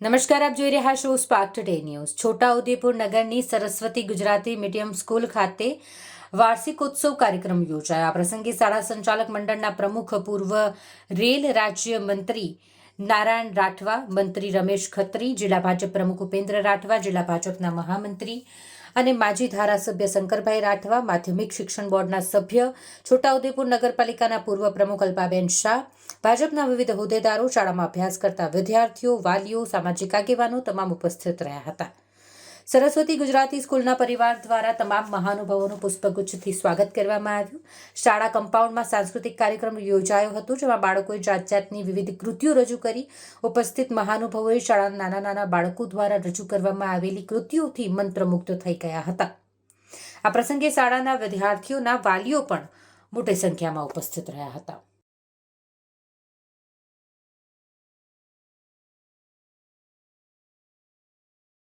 નમસ્કાર, આપ જોઈ રહ્યા છો સ્પાર્ક ટુડે ન્યૂઝ છોટાઉદેપુર નગરની સરસ્વતી ગુજરાતી મીડિયમ સ્કૂલ ખાતે વાર્ષિકોત્સવ કાર્યક્રમ યોજાયો. આ પ્રસંગે શાળા સંચાલક મંડળના પ્રમુખ, પૂર્વ રેલ રાજ્ય મંત્રી નારાયણ રાઠવા, મંત્રી રમેશ ખત્રી, જિલ્લા ભાજપ પ્રમુખ ઉપેન્દ્ર રાઠવા, જિલ્લા ભાજપના મહામંત્રી અને માજી ધારાસભ્ય શંકરભાઈ રાઠવા, માધ્યમિક શિક્ષણ બોર્ડના સભ્ય છોટાઉદેપુર નગરપાલિકાના પૂર્વ પ્રમુખ અલ્પાબેન શાહ ભાજપના વિવિધ હોદ્દેદારો શાળામાં અભ્યાસ કરતા વિદ્યાર્થીઓ, વાલીઓ, સામાજિક આગેવાનો તમામ ઉપસ્થિત રહ્યા હતા. સરસ્વતી ગુજરાતી સ્કૂલના પરિવાર દ્વારા તમામ મહાનુભાવોનું પુષ્પગુચ્છથી સ્વાગત કરવામાં આવ્યું. શાળા કમ્પાઉન્ડમાં સાંસ્કૃતિક કાર્યક્રમ યોજાયો હતો, જેમાં બાળકોએ જાત જાતની વિવિધ કૃતિઓ રજૂ કરી. ઉપસ્થિત મહાનુભાવોએ શાળાના નાના નાના બાળકો દ્વારા રજૂ કરવામાં આવેલી કૃતિઓથી મંત્રમુગ્ધ થઈ ગયા હતા. આ પ્રસંગે શાળાના વિદ્યાર્થીઓના વાલીઓ પણ મોટી સંખ્યામાં ઉપસ્થિત રહ્યા હતા.